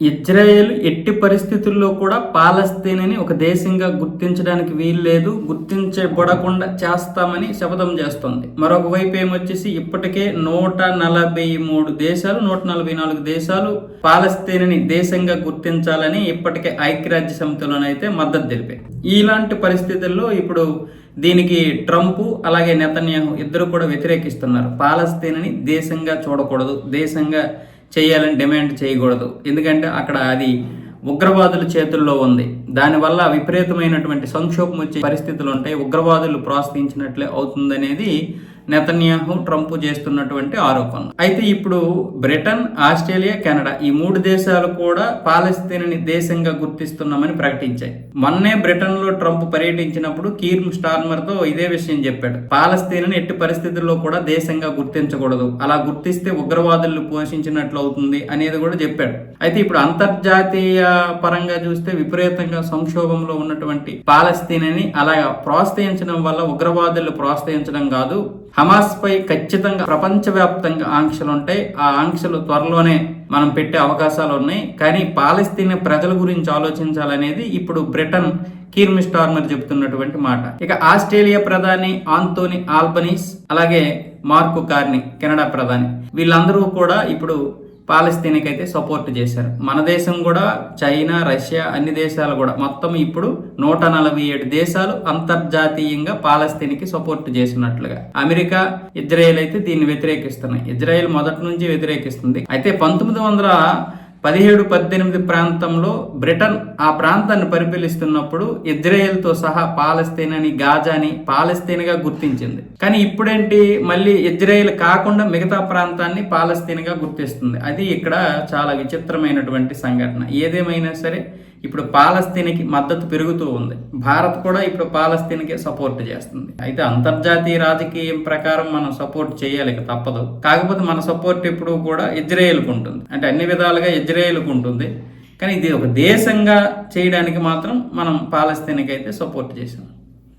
Israel ఎట్టి పరిస్థితుల్లో కూడా పాలస్తీనని ఒక దేశంగా గుర్తించడానికి వీలు లేదు గుర్తించబడకుండా చేస్తామని శపథం చేస్తుంది. మరొక వైపు ఏమొచ్చేసి ఇప్పటికే నూట నలభై మూడు దేశాలు నూట నలభై నాలుగు దేశాలు పాలస్తీనని దేశంగా గుర్తించాలని ఇప్పటికే ఐక్యరాజ్య సమితిలోనైతే మద్దతు తెలిపాయి. ఇలాంటి పరిస్థితుల్లో ఇప్పుడు దీనికి ట్రంప్ అలాగే నెతన్యాహు ఇద్దరు కూడా వ్యతిరేకిస్తున్నారు. పాలస్తీనని దేశంగా చూడకూడదు. దేశంగా చేయాలని డిమాండ్ చేయకూడదు. ఎందుకంటే అక్కడ అది ఉగ్రవాదుల చేతుల్లో ఉంది. దానివల్ల విపరీతమైనటువంటి సంక్షోభం వచ్చే పరిస్థితులు ఉంటాయి. ఉగ్రవాదులు ప్రోత్సహించినట్లే అవుతుందనేది నెతన్యాహు ట్రంప్ చేస్తున్నటువంటి ఆరోపణ అయితే ఇప్పుడు బ్రిటన్ ఆస్ట్రేలియా కెనడా ఈ మూడు దేశాలు కూడా పాలస్తీనని దేశంగా గుర్తిస్తున్నామని ప్రకటించాయి. మొన్నే బ్రిటన్లో ట్రంప్ పర్యటించినప్పుడు కీర్మ్ స్టార్మర్తో ఇదే విషయం చెప్పాడు. పాలస్తీనని ఎట్టి పరిస్థితుల్లో కూడా దేశంగా గుర్తించకూడదు. అలా గుర్తిస్తే ఉగ్రవాదులు పోషించినట్లు అవుతుంది అనేది కూడా చెప్పాడు. అయితే ఇప్పుడు అంతర్జాతీయ పరంగా చూస్తే విపరీతంగా సంక్షోభంలో ఉన్నటువంటి పాలస్తీనని అలా ప్రోత్సహించడం వల్ల ఉగ్రవాదులు ప్రోత్సహించడం కాదు. హమాస్ పై ఖచ్చితంగా ప్రపంచవ్యాప్తంగా ఆంక్షలు ఉంటాయి ఆ ఆంక్షలు త్వరలోనే మనం పెట్టే అవకాశాలు ఉన్నాయి. కానీ పాలస్తీన్ ప్రజల గురించి ఆలోచించాలనేది ఇప్పుడు బ్రిటన్ కీర్ స్టార్మర్ చెబుతున్నటువంటి మాట. ఇక ఆస్ట్రేలియా ప్రధాని ఆంతోని ఆల్బనీస్ అలాగే మార్కు కార్ని కెనడా ప్రధాని. వీళ్ళందరూ కూడా ఇప్పుడు పాలస్తీన్కి అయితే సపోర్ట్ చేశారు. మన దేశం కూడా చైనా రష్యా అన్ని దేశాలు కూడా మొత్తం ఇప్పుడు నూట నలభై ఏడు దేశాలు అంతర్జాతీయంగా పాలస్తీన్కి సపోర్ట్ చేసినట్లుగా. అమెరికా ఇజ్రాయెల్ అయితే దీన్ని వ్యతిరేకిస్తున్నాయి. ఇజ్రాయెల్ మొదటి నుంచి వ్యతిరేకిస్తుంది. అయితే పంతొమ్మిది వందల పదిహేడు పద్దెనిమిది ప్రాంతంలో బ్రిటన్ ఆ ప్రాంతాన్ని పరిపాలిస్తున్నప్పుడు ఇజ్రాయెల్తో సహా పాలస్తీన్ అని గాజాని పాలస్తీన్గా గుర్తించింది. కానీ ఇప్పుడేంటి? మళ్ళీ ఇజ్రాయెల్ కాకుండా మిగతా ప్రాంతాన్ని పాలస్తీన్గా గుర్తిస్తుంది. అది ఇక్కడ చాలా విచిత్రమైనటువంటి సంఘటన. ఏదేమైనా సరే ఇప్పుడు పాలస్తీన్కి మద్దతు పెరుగుతూ ఉంది. భారత్ కూడా ఇప్పుడు పాలస్తీన్కి సపోర్ట్ చేస్తుంది. అయితే అంతర్జాతీయ రాజకీయం ప్రకారం మనం సపోర్ట్ చేయాలి తప్పదు. కాకపోతే మన సపోర్ట్ ఎప్పుడు కూడా ఇజ్రాయెల్కి ఉంటుంది. అంటే అన్ని విధాలుగా ఇజ్రాయేల్కు ఉంటుంది కానీ ఇది ఒక దేశంగా చేయడానికి మాత్రం మనం పాలస్తీన్కి అయితే సపోర్ట్ చేసాం